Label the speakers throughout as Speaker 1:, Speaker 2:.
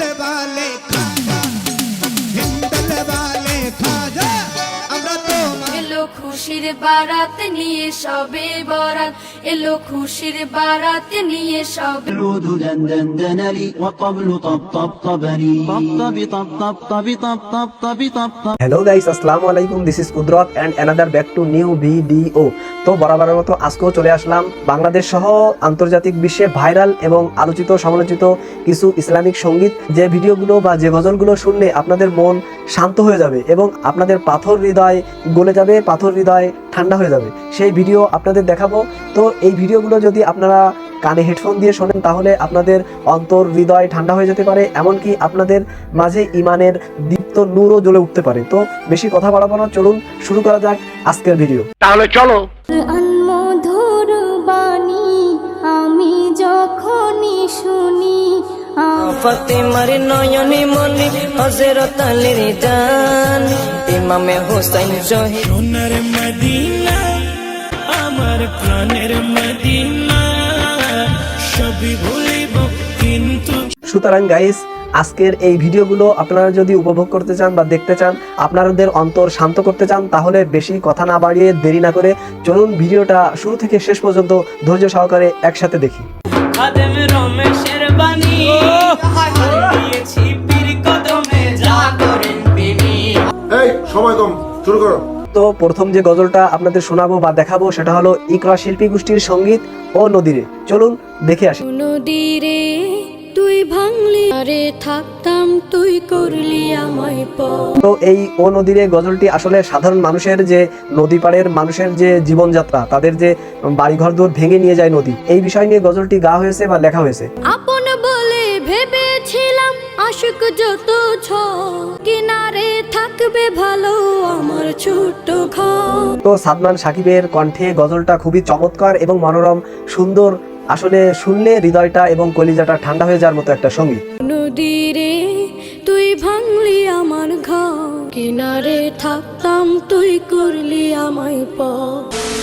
Speaker 1: दिल वाले
Speaker 2: का খুশির বারাত নিয়ে সবে বরাত এলো খুশির বারাত নিয়ে সবে
Speaker 3: العود دندن لي والطبل طبطبني طبطب طبطب طبطب طبطب طب
Speaker 4: হ্যালো গাইস আসসালামু আলাইকুম this is Kudrat and another back to new video তো বরাবরের মতো আজকেও চলে আসলাম বাংলাদেশ সহ আন্তর্জাতিক বিশ্বে ভাইরাল এবং আলোচিত সমালোচিত কিছু ইসলামিক সঙ্গীত যে ভিডিওগুলো বা যে গজলগুলো শুনলে আপনাদের মন শান্ত হয়ে যাবে এবং আপনাদের পাথর হৃদয় গলে যাবে পাথর হৃদয় ঠান্ডা হয়ে যাবে। সেই ভিডিও আপনাদের দেখাবো। তো এই ভিডিওগুলো যদি আপনারা কানে হেডফোন দিয়ে শোনেন তাহলে আপনাদের অন্তর হৃদয় ঠান্ডা হয়ে যেতে পারে এমনকি আপনাদের মাঝে ইমানের দীপ্ত নূরও জ্বলে উঠতে পারে। তো বেশি কথা বাড়াবো না চলুন শুরু করা যাক আজকের ভিডিও
Speaker 5: তাহলে চলো। আমি যখনই শুনি
Speaker 6: ফাতেমার নয়নে মনে হজরত আলীর জান ইমামে হোসেন
Speaker 7: সোনার মদিনা আমার প্রাণের মদিনা সবই ভুলিব কিন্তু
Speaker 4: সুতরাং গাইস আজকের এই ভিডিওগুলো আপনারা যদি উপভোগ করতে চান বা দেখতে চান আপনাদের অন্তর শান্ত করতে চান তাহলে বেশি কথা না বাড়িয়ে দেরি না করে চলুন ভিডিওটা শুরু থেকে শেষ পর্যন্ত ধৈর্য সহকারে একসাথে দেখি।
Speaker 6: খাদেম দিয়েছি পীর কদমে যা করেন তিনি।
Speaker 8: এই সময় কম শুরু করো।
Speaker 4: তো প্রথম যে গজলটা আপনাদের শোনাবো বা দেখাবো সেটা হলো ইকরা শিল্পী গোষ্ঠীর সংগীত ও নদীরে। চলুন দেখে আসি।
Speaker 5: নদীরে তুই ভাঙলি আরে থাকতাম তুই করলি আমায় প।
Speaker 4: তো এই ও নদীরে গজলটি আসলে সাধারণ মানুষের যে নদী পাড়ের মানুষের যে জীবনযাত্রা তাদের যে বাড়িঘর দূর ভেঙে নিয়ে যায় নদী এই বিষয় নিয়ে গজলটি গাওয়া হয়েছে বা লেখা হয়েছে?
Speaker 5: আপন ভেবেছিলাম আশুক যত ছ কিনারে থাকবে ভালো আমার ছোট্ট ঘর।
Speaker 4: তো সাদমান সাকিবের কণ্ঠে গজলটা খুবই চমৎকার এবং মনোরম সুন্দর। আসলে শুনলে হৃদয়টা এবং কলিজাটা ঠান্ডা হয়ে যাওয়ার মতো একটা সংগীত
Speaker 5: নদীরে তুই ভাঙলি আমার ঘর কিনারে থাকতাম তুই করলি আমায় প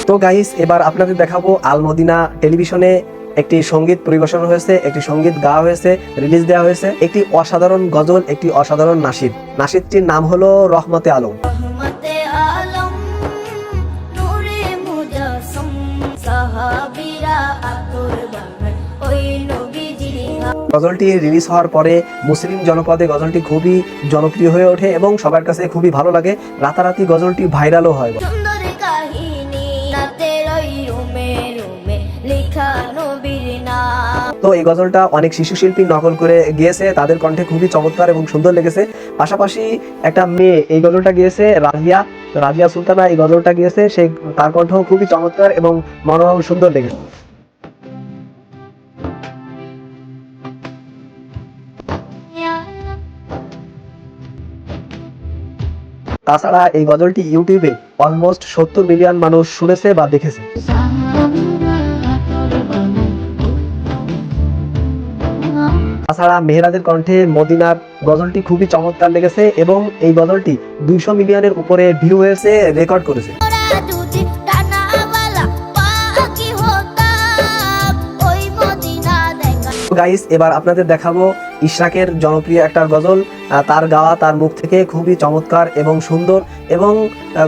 Speaker 4: তো গাইস এবার আপনাদের দেখাবো আলমদিনা টেলিভিশনে একটি সংগীত পরিবেশন হয়েছে একটি সংগীত গাওয়া হয়েছে রিলিজ দেওয়া হয়েছে। একটি অসাধারণ গজল একটি অসাধারণ নাসিদ। নাসিদটির নাম হলো রহমতে আলম। গজলটি রিলিজ হওয়ার পরে মুসলিম জনপদে গজলটি খুবই জনপ্রিয় হয়ে ওঠে এবং সবার কাছে খুবই ভালো লাগে। রাতারাতি গজলটি ভাইরালও হয়। তো এই গজলটা অনেক শিশু শিল্পী নকল করে গিয়েছে, তাদের কণ্ঠে খুবই চমৎকার এবং সুন্দর লেগেছে। পাশাপাশি একটা মেয়ে, এই গজলটা গিয়েছে রাজিয়া রাজিয়া সুলতানা এই গজলটা গিয়েছে সেই তার কণ্ঠ খুবই চমৎকার এবং মনোরম সুন্দর লেগেছে। তাছাড়া এই গজলটি ইউটিউবে অলমোস্ট সত্তর মিলিয়ন মানুষ শুনেছে বা দেখেছে। তাছাড়া মেহরাজের কণ্ঠে মদিনার গজলটি খুবই চমৎকার লেগেছে এবং এই গজলটি দুইশো মিলিয়নের উপরে ভিউ হয়েছে রেকর্ড করেছে। গাইস এবার আপনাদের দেখাবো ইশরাকের জনপ্রিয় একটা গজল তার গাওয়া তার মুখ থেকে খুবই চমৎকার এবং সুন্দর এবং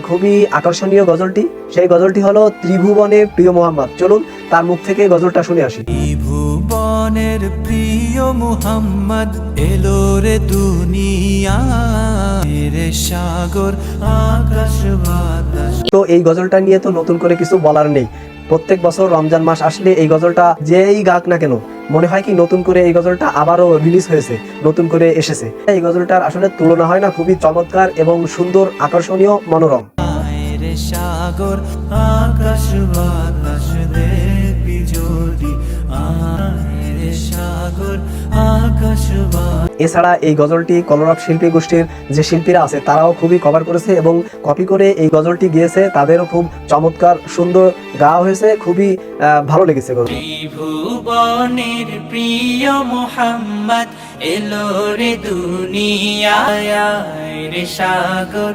Speaker 4: খুবই আকর্ষণীয় গজলটি। সেই গজলটি হলো ত্রিভুবনে প্রিয় মোহাম্মদ। চলুন তার মুখ থেকে গজলটা শুনে আসি।
Speaker 7: ভুবনের প্রিয় মুহাম্মদ এলো রে দুনিয়া। রে সাগর আকাশ বাতাস।
Speaker 4: তো এই গজলটা নিয়ে তো নতুন করে কিছু বলার নেই। প্রত্যেক বছর রমজান মাস আসলে এই গজলটা যেই গাক না কেন মনে হয় কি নতুন করে এই গজলটা আবারও রিলিজ হয়েছে নতুন করে এসেছে। এই গজলটার আসলে তুলনা হয় না খুবই চমৎকার এবং সুন্দর আকর্ষণীয় মনোরম।
Speaker 7: সাগর আকাশ বাতাস
Speaker 4: এছাড়া এই গজলটি কলরব শিল্পী গোষ্ঠীর যে শিল্পীরা আছে তারাও খুবই কভার করেছে এবং কপি করে এই গজলটি গিয়েছে। তাদেরও খুব চমৎকার সুন্দর গাওয়া হয়েছে। খুবই ভালো লেগেছে গজল
Speaker 7: ত্রিভুবনের প্রিয় মোহাম্মদ এলো রে দুনিয়ায় রে সাগর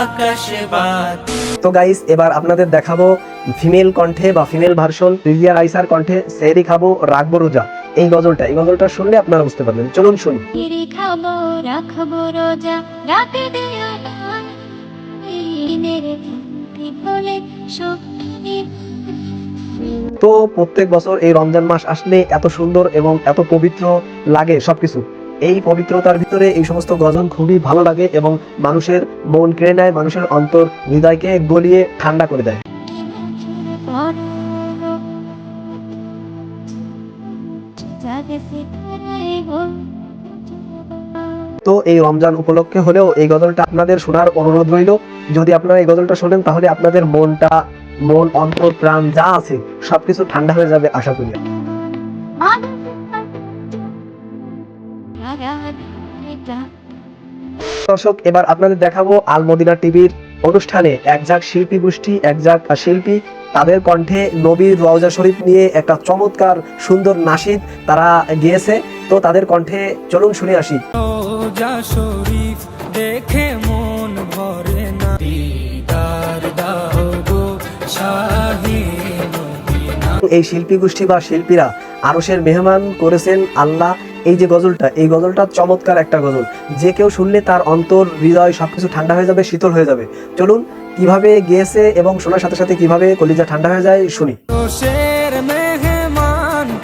Speaker 7: আকাশ বাত
Speaker 4: তো গাইস এবার আপনাদের দেখাবো ফিমেল কণ্ঠে বা ফিমেল ভার্সন রিজিয়া রাইসার কণ্ঠে সেহরি খাব রাখব রোজা। এই গজলটা এই গজলটা শুনলে আপনারা বুঝতে পারবেন। চলুন শুনি।
Speaker 5: খাব রাখব রোজা রাতে
Speaker 4: তো প্রত্যেক বছর এই রমজান মাস আসলে এত সুন্দর এবং এত পবিত্র লাগে সবকিছু। এই পবিত্রতার ভিতরে এই সমস্ত গজল খুবই ভালো লাগে এবং মানুষের মন কেড়ে নেয় মানুষের অন্তর হৃদয়কে গলিয়ে ঠান্ডা করে দেয়। তো এই রমজান উপলক্ষে হলেও এই গজলটা আপনাদের শোনার অনুরোধ রইল। যদি আপনারা এই গজলটা শোনেন, তাহলে আপনাদের মনটা, মন, অন্তর, প্রাণ যা আছে, সবকিছু ঠান্ডা হয়ে যাবে আশা করি। দর্শক, এবার আপনাদের দেখাবো আলমদিনা টিভির অনুষ্ঠানে একজাক শিল্পী গোষ্ঠী একজাক শিল্পী, তাদের কণ্ঠে নবীর রওজা শরীফ নিয়ে একটা চমৎকার সুন্দর নাসিদ তারা গিয়েছে। তো তাদের কণ্ঠে চলুন শুনে আসি।
Speaker 7: দেখে
Speaker 4: এই শিল্পী গোষ্ঠী বা শিল্পীরা আরশের মেহমান করেছেন আল্লাহ। এই যে গজলটা এই গজলটা চমৎকার একটা গজল। যে কেউ শুনলে তার অন্তর হৃদয় সবকিছু ঠান্ডা হয়ে যাবে শীতল হয়ে যাবে। চলুন কীভাবে গিয়েছে এবং শোনার সাথে সাথে কীভাবে কলিজা ঠান্ডা হয়ে যায় শুনি।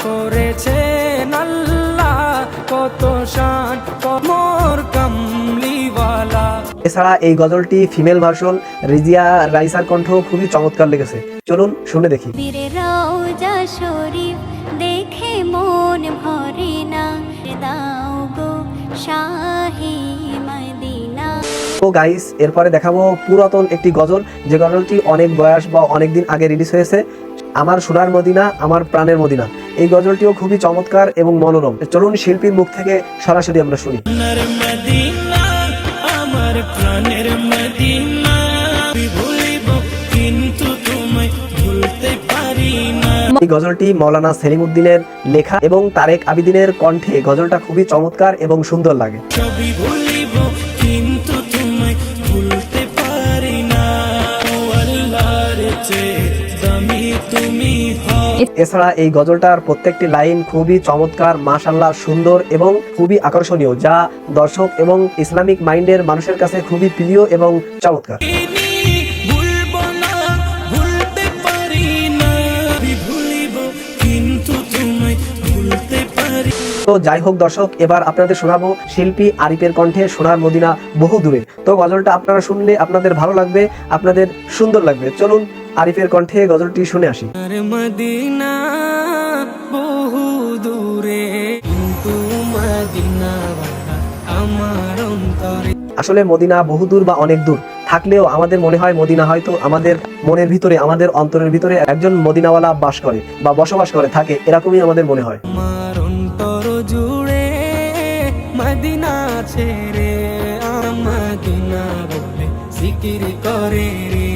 Speaker 7: করেছেন আল্লাহ কত শান কমর কামলিওয়ালা।
Speaker 4: এছাড়া এই গজলটি ফিমেল ভার্সন রিজিয়া রাইসার কণ্ঠ খুবই চমৎকার লেগেছে। চলুন শুনে দেখি।
Speaker 5: রওজা শরীফ দেখে মন ভরে না। দাও গো শাহি মদিনা।
Speaker 4: তো গাইস এরপরে দেখাবো পুরাতন একটি গজল। যে গজলটি অনেক বয়স বা অনেক দিন আগে রিলিজ হয়েছে। আমার সোনার মদিনা আমার প্রাণের মদিনা। এই গজলটিও খুবই চমৎকার এবং মনোরম। চলুন শিল্পীর মুখ থেকে সরাসরি আমরা শুনি।
Speaker 7: মদিনা আমার প্রাণের মদিনা।
Speaker 4: এই গজলটি মৌলানা সেলিমউদ্দিনের লেখা এবং তারেক আবিদিনের কণ্ঠে। গজলটা খুবই চমৎকার এবং সুন্দর লাগে। এছাড়া এই গজলটার প্রত্যেকটি লাইন খুবই চমৎকার মাশাল্লাহ সুন্দর এবং খুবই আকর্ষণীয় যা দর্শক এবং ইসলামিক মাইন্ডের মানুষের কাছে খুবই প্রিয় এবং চমৎকার। তো যাই হোক দর্শক এবার আপনাদের শোনাবো শিল্পী আরিফের কণ্ঠে সোনার মদিনা বহু দূরে। তো গজলটা আপনারা শুনলে আপনাদের ভালো লাগবে আপনাদের সুন্দর লাগবে। চলুন আরিফের কণ্ঠে গজলটি শুনে আসি।
Speaker 7: মদিনা বহু দূরে কিন্তু মদিনা আমার অন্তরে।
Speaker 4: আসলে মদিনা বহু দূর বা অনেক দূর থাকলেও আমাদের মনে হয় মদিনা হয়তো আমাদের মনের ভিতরে আমাদের অন্তরের ভিতরে একজন মদিনাওয়ালা বাস করে বা বসবাস করে থাকে এরকমই আমাদের মনে হয়।
Speaker 7: মদিনা ছেড়ে মদিনা বলে জিকির করে রে।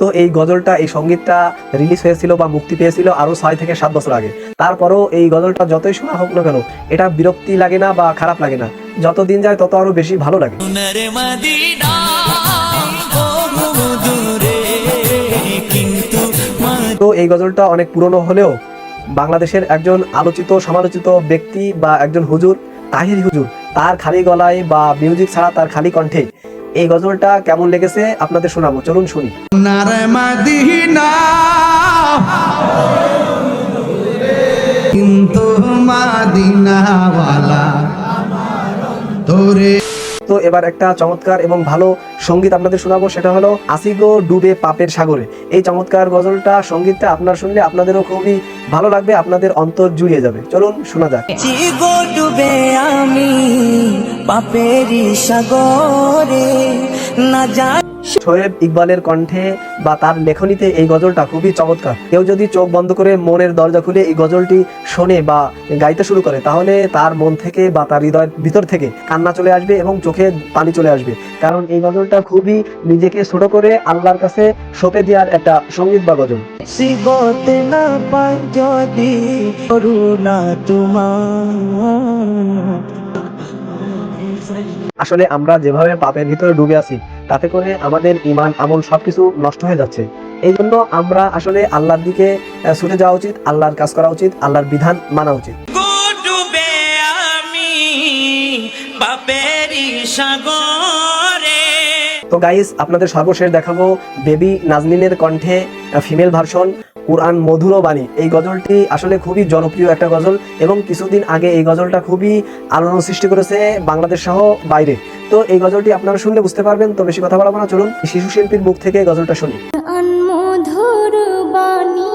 Speaker 4: তো এই গজলটা এই সঙ্গীতটা রিলিজ হয়েছিল বা মুক্তি পেয়েছিল আরও ছয় থেকে সাত বছর আগে। তারপরও এই গজলটা যতই শোনা হোক না কেন এটা বিরক্তি লাগে না বা খারাপ লাগে না। যত দিন যায় তত আরও বেশি ভালো লাগে। তো এই গজলটা অনেক পুরনো হলেও বাংলাদেশের একজন আলোচিত সমালোচিত ব্যক্তি বা একজন হুজুর তাহির হুজুর, তার খালি গলায় বা মিউজিক ছাড়া তার খালি কণ্ঠে। এই গজলটা কেমন লেগেছে আপনাদের শোনাবো, চলুন শুনি।
Speaker 1: কিন্তু মাদিনাওয়ালা, তোরে
Speaker 4: তো এবার একটা চমৎকার এবং ভালো সংগীত আপনাদের শোনাবো, সেটা হলো আসিগো ডুবে পাপের সাগরে। এই চমৎকার গজলটা, সঙ্গীতটা আপনার শুনলে আপনাদেরও খুবই ভালো লাগবে, আপনাদের অন্তর জুড়িয়ে যাবে। চলুন, শোনা যাক।
Speaker 6: ডুবে আমি পাপেরি সাগরে, না
Speaker 4: শোয়েব ইকবালের কণ্ঠে বা তার লেখনীতে এই গজলটা খুবই চমৎকার। কেউ যদি চোখ বন্ধ করে মনের দরজা খুলে এই গজলটি শোনে বা গাইতে শুরু করে, তাহলে তার মন থেকে বা তার হৃদয়ের ভিতর থেকে কান্না চলে আসবে এবং চোখে পানি চলে আসবে। কারণ এই গজলটা খুবই নিজেকে ছোট করে আল্লাহর কাছে সঁপে দেওয়ার একটা সংগীত বা গজল।
Speaker 6: না পাই যদি তোমার।
Speaker 4: আসলে আমরা যেভাবে পাপের ভিতরে ডুবে আছি তাতে করে আমাদের ইমান আমল সবকিছু নষ্ট হয়ে যাচ্ছে। এই জন্য আমরা আসলে আল্লাহর দিকে ছুটে যাওয়া উচিত আল্লাহর কাজ করা উচিত আল্লাহর বিধান মানা উচিত। তো গাইস আপনাদের সর্বশেষ দেখাবো বেবি নাজমিনের কণ্ঠে ফিমেল ভার্সন কোরআন মধুর বাণী। এই গজলটি আসলে খুবই জনপ্রিয় একটা গজল এবং কিছুদিন আগে এই গজলটা খুবই আলোড়ন সৃষ্টি করেছে বাংলাদেশ সহ বাইরে। তো এই গজলটি আপনারা শুনলে বুঝতে পারবেন তো বেশি কথা বলব না চলুন শিশু শিল্পীর মুখ থেকে গজলটা শুনি।
Speaker 5: মধুর বাণী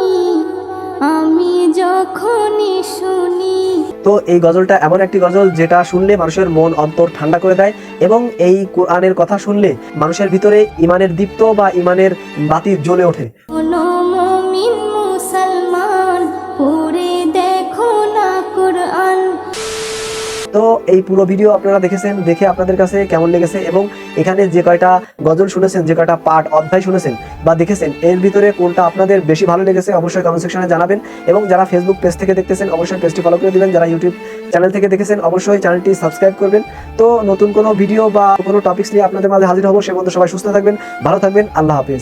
Speaker 5: আমি যখনই শুনি।
Speaker 4: তো এই গজলটা এমন একটি গজল যেটা শুনলে মানুষের মন অন্তর ঠান্ডা করে দেয় এবং এই কোরআনের কথা শুনলে মানুষের ভিতরে ইমানের দীপ্ত বা ইমানের বাতি জ্বলে ওঠে। এই পুরো ভিডিও আপনারা দেখেছেন, দেখে আপনাদের কাছে কেমন লেগেছে এবং এখানে যে কয়টা গজল শুনেছেন, যে কয়টা পাঠ, অধ্যায় শুনেছেন বা দেখেছেন, এর ভিতরে কোনটা আপনাদের বেশি ভালো লেগেছে অবশ্যই কমেন্ট সেকশনে জানাবেন এবং যারা ফেসবুক পেজ থেকে দেখতেছেন, অবশ্যই পেজটি ফলো করে দিবেন। যারা ইউটিউব চ্যানেল থেকে দেখেছেন, অবশ্যই চ্যানেলটি সাবস্ক্রাইব করবেন। তো নতুন কোনো ভিডিও বা কোনো টপিকস নিয়ে আপনাদের মাঝে হাজির হব, সে মধ্যে সবাই সুস্থ থাকবেন, ভালো থাকবেন, আল্লাহ হাফিজ।